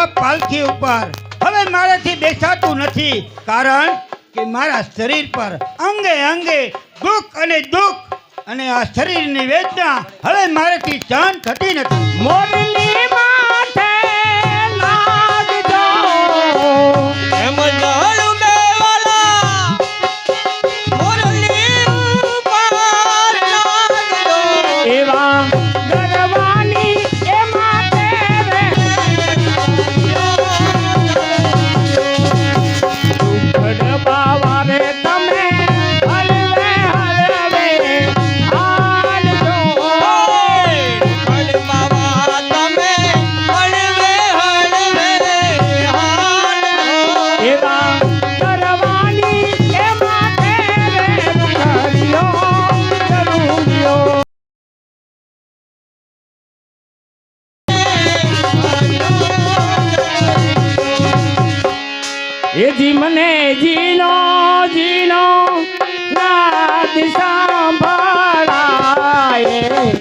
આ પાલખી ઉપર. હવે મારાથી બેસાતું નથી. કારણ કે મારા શરીર પર અંગે અંગે દુઃખ અને દુઃખ અને આ શરીરની વેદના હવે મારાથી સહન થતી નથી. મોરલી જીનો જીનો રાત સાંભળાય.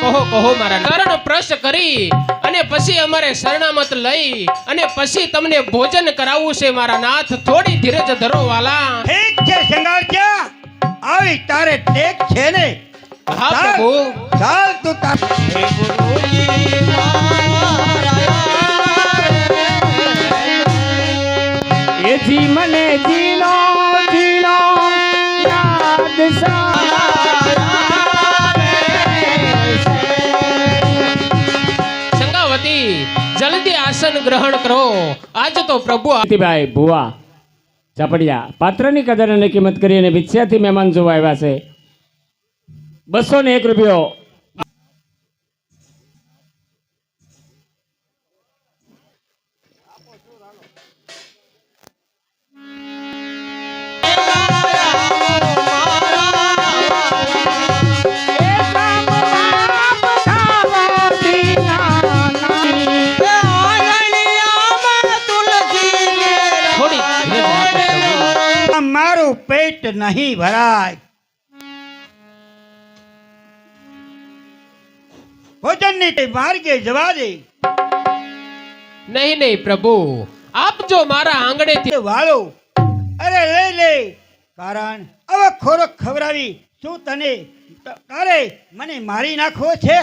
કહો કહો મારા શરણ પ્રશ્ન કરી અને પછી અમારે શરણામત લઈ અને પછી તમને ભોજન કરાવવું છે મારા નાથ. થોડી ધીરજ ધરો વાલા. ઠીક છે શંગારજા આવી તારે ટેક છે ને? હા પ્રભુ. ચાલ તું તાર હે ગુરુજી મારા એ જી મને જીનો જીનો યાદ સંગાવતી ગ્રહણ કરો. આજ તો પ્રભુ ભાઈ ભુવા ચાપડિયા પાત્રની કદર અને કિંમત કરી અને વિછ્યાથી મહેમાન જોવા આવ્યા છે. બસો ને એક રૂપિયો. પેટ નહીં ભરાય. ભોજનની માર્ગે જવા દે. નહીં નહીં પ્રભુ. આપ જો મારા આંગણેથી વાળો અરે લઈ લે. કારણ હવે ખોરાક ખવડાવી શું તને? તારે મને મારી નાખવો છે?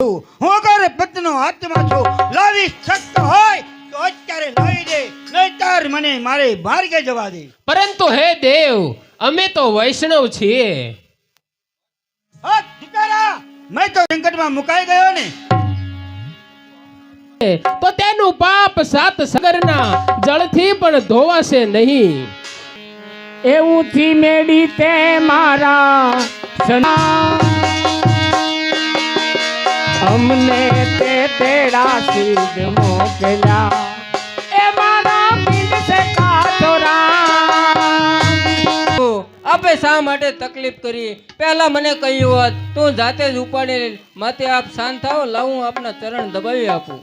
હું અગર પત્નો હાથમાં છું લાવી શકતો મને મારે માર્ગે જવા દે. પરંતુ હે દેવ અમે તો વૈષ્ણવ છીએ. મેં તો સંકટમાં મુકાઈ ગયો ને. તો તેનું પાપ સાત સાગરના જળથી પણ ધોવાશે નહીં. એવું થી મેડી તે મારા સના. અમને તે તેરા સિદ્ધ મોકલ્યા. આપે શા માટે તકલીફ કરી? પહેલા મને કહ્યું હોત તો જાતે જ ઉપાડી માતે આપ શાંત થાઓ લાવું આપના ચરણ દબાવી આપું.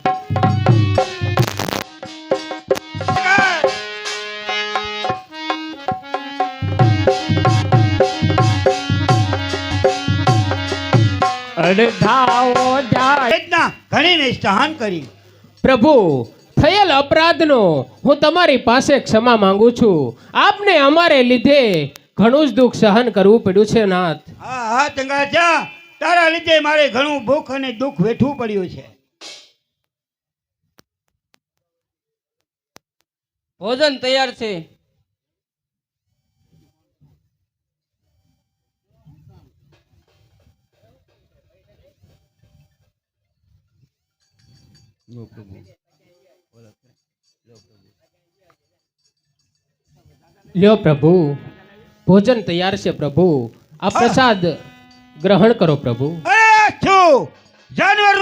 અડધાઓ જાય. વેદના સહન કરી. પ્રભુ થયેલ અપરાધનો હું તમારી પાસે ક્ષમા માંગુ છું. આપને અમારે લીધે ઘણું જ દુઃખ સહન કરવું પડ્યું છે નાથ હા હા ચંગાચા તારા લીધે મારે ઘણું ભૂખ અને દુઃખ વેઠવું પડ્યું છે. ભોજન તૈયાર છે. લ્યો પ્રભુ. ભોજન તૈયાર છે પ્રભુ. આ પ્રસાદ ગ્રહણ કરો પ્રભુ. જાનવર